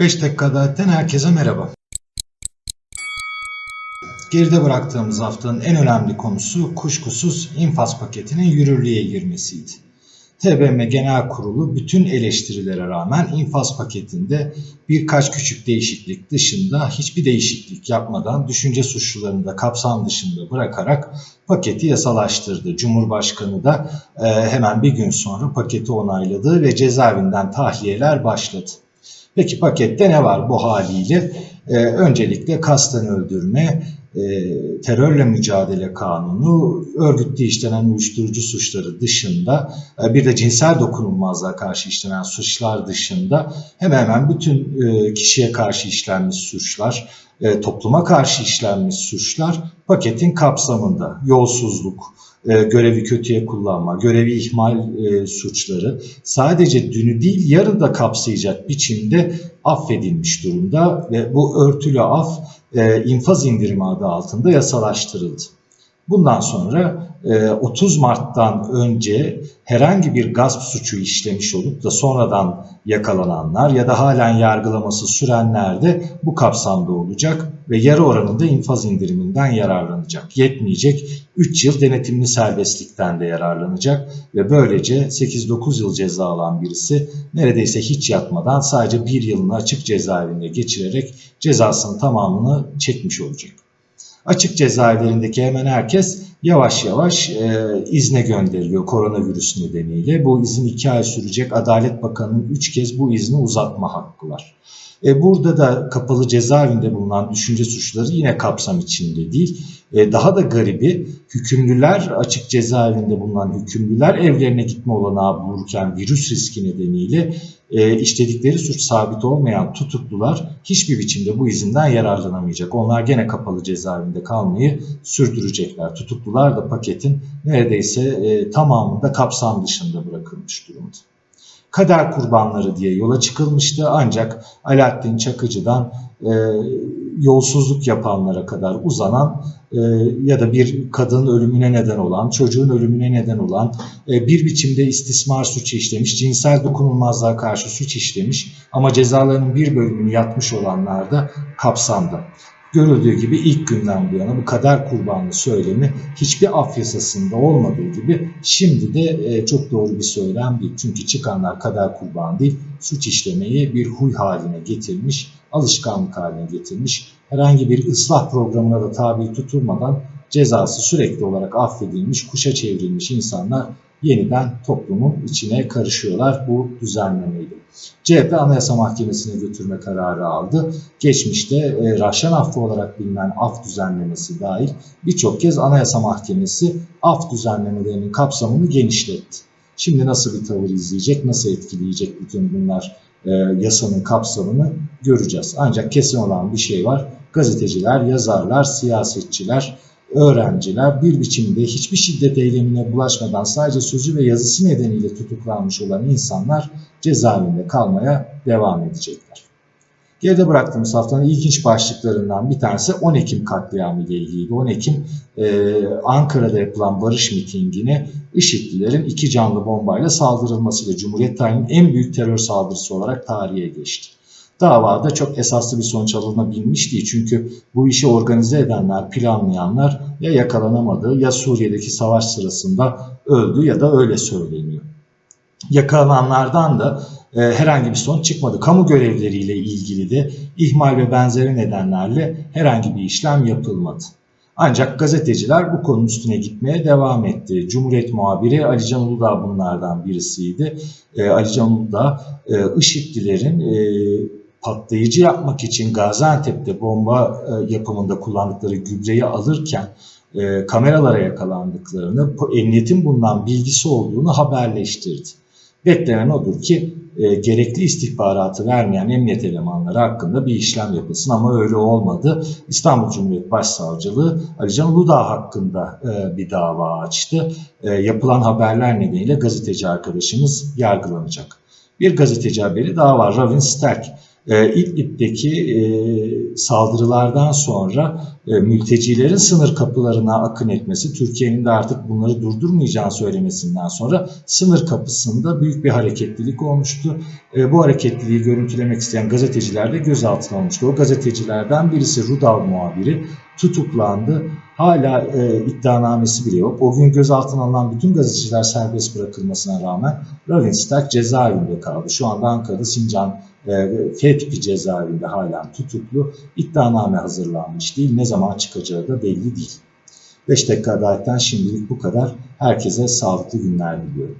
5 dakika adaletten herkese merhaba. Geride bıraktığımız haftanın en önemli konusu kuşkusuz infaz paketinin yürürlüğe girmesiydi. TBMM Genel Kurulu bütün eleştirilere rağmen infaz paketinde birkaç küçük değişiklik dışında hiçbir değişiklik yapmadan düşünce suçlularını da kapsam dışında bırakarak paketi yasalaştırdı. Cumhurbaşkanı da e, hemen bir gün sonra paketi onayladı ve cezaevinden tahliyeler başladı. Peki pakette ne var bu haliyle? Ee, öncelikle kasten öldürme, e, terörle mücadele kanunu, örgütlü işlenen uyuşturucu suçları dışında e, bir de cinsel dokunulmazlığa karşı işlenen suçlar dışında hemen hemen bütün e, kişiye karşı işlenmiş suçlar, e, topluma karşı işlenmiş suçlar paketin kapsamında. Yolsuzluk, e, görevi kötüye kullanma, görevi ihmal e, suçları sadece dünü değil yarı da kapsayacak biçimde affedilmiş durumda ve bu örtülü af e, infaz indirimi adı altında yasalaştırıldı. Bundan sonra 30 Mart'tan önce herhangi bir gasp suçu işlemiş olup da sonradan yakalananlar ya da halen yargılaması sürenler de bu kapsamda olacak ve yarı oranında infaz indiriminden yararlanacak. Yetmeyecek 3 yıl denetimli serbestlikten de yararlanacak ve böylece 8-9 yıl ceza alan birisi neredeyse hiç yatmadan sadece 1 yılını açık cezaevinde geçirerek cezasının tamamını çekmiş olacak. Açık cezaevlerindeki hemen herkes yavaş yavaş e, izne gönderiliyor koronavirüs nedeniyle. Bu izin 2 ay sürecek. Adalet Bakanı'nın 3 kez bu izni uzatma hakkı var. E, burada da kapalı cezaevinde bulunan düşünce suçları yine kapsam içinde değil. E, daha da garibi hükümlüler açık cezaevinde bulunan hükümlüler evlerine gitme olanağı bulurken virüs riski nedeniyle e, işledikleri suç sabit olmayan tutuklular hiçbir biçimde bu izinden yararlanamayacak. Onlar gene kapalı cezaevinde kalmayı sürdürecekler. Tutuklular da paketin neredeyse e, tamamında kapsam dışında bırakılmış durumda kader kurbanları diye yola çıkılmıştı. Ancak Alaaddin Çakıcı'dan e, yolsuzluk yapanlara kadar uzanan e, ya da bir kadının ölümüne neden olan, çocuğun ölümüne neden olan, e, bir biçimde istismar suçu işlemiş, cinsel dokunulmazlığa karşı suç işlemiş ama cezalarının bir bölümünü yatmış olanlar da kapsamda. Görüldüğü gibi ilk günden bu yana bu kader kurbanlı söylemi hiçbir af yasasında olmadığı gibi şimdi de e, çok doğru bir söylem değil. Çünkü çıkanlar kader kurbanı değil, suç işlemeyi bir huy haline getirmiş, alışkanlık haline getirmiş. Herhangi bir ıslah programına da tabi tutulmadan cezası sürekli olarak affedilmiş, kuşa çevrilmiş insanlar yeniden toplumun içine karışıyorlar bu düzenlemeyle. CHP Anayasa Mahkemesi'ne götürme kararı aldı. Geçmişte e, Rahşan affı olarak bilinen af düzenlemesi dahil birçok kez Anayasa Mahkemesi af düzenlemelerinin kapsamını genişletti. Şimdi nasıl bir tavır izleyecek, nasıl etkileyecek bütün bunlar e, yasanın kapsamını göreceğiz. Ancak kesin olan bir şey var. Gazeteciler, yazarlar, siyasetçiler, öğrenciler bir biçimde hiçbir şiddet eylemine bulaşmadan sadece sözü ve yazısı nedeniyle tutuklanmış olan insanlar cezaevinde kalmaya devam edecekler. Geride bıraktığımız haftanın ilginç başlıklarından bir tanesi 10 Ekim katliamı ile ilgiliydi. 10 Ekim e, Ankara'da yapılan barış mitingine IŞİD'lilerin iki canlı bombayla saldırılmasıyla Cumhuriyet tarihinin en büyük terör saldırısı olarak tarihe geçti. Davada çok esaslı bir sonuç alınabilmiş değil. Çünkü bu işi organize edenler, planlayanlar ya yakalanamadı ya Suriye'deki savaş sırasında öldü ya da öyle söyleniyor. Yakalananlardan da e, herhangi bir sonuç çıkmadı. Kamu görevleriyle ilgili de ihmal ve benzeri nedenlerle herhangi bir işlem yapılmadı. Ancak gazeteciler bu konunun üstüne gitmeye devam etti. Cumhuriyet muhabiri Ali Can Uludağ bunlardan birisiydi. E, Ali Can Uludağ e, IŞİD'lilerin e, patlayıcı yapmak için Gaziantep'te bomba e, yapımında kullandıkları gübreyi alırken e, kameralara yakalandıklarını, emniyetin bundan bilgisi olduğunu haberleştirdi. Beklenen odur ki e, gerekli istihbaratı vermeyen emniyet elemanları hakkında bir işlem yapılsın ama öyle olmadı. İstanbul Cumhuriyet Başsavcılığı Ali Can Uludağ hakkında bir dava açtı. Yapılan haberler nedeniyle gazeteci arkadaşımız yargılanacak. Bir gazeteci haberi daha var. Ravin Sterk E, İdlib'deki e, saldırılardan sonra e, mültecilerin sınır kapılarına akın etmesi, Türkiye'nin de artık bunları durdurmayacağını söylemesinden sonra sınır kapısında büyük bir hareketlilik olmuştu. E, bu hareketliliği görüntülemek isteyen gazeteciler de gözaltına alınmıştı. O gazetecilerden birisi Rudal muhabiri tutuklandı. Hala e, iddianamesi bile yok. O gün gözaltına alınan bütün gazeteciler serbest bırakılmasına rağmen Ravenstack cezaevinde kaldı. Şu anda Ankara'da Sincan F tipi cezaevinde halen tutuklu. İddianame hazırlanmış değil. Ne zaman çıkacağı da belli değil. 5 dakika adayetten şimdilik bu kadar. Herkese sağlıklı günler diliyorum.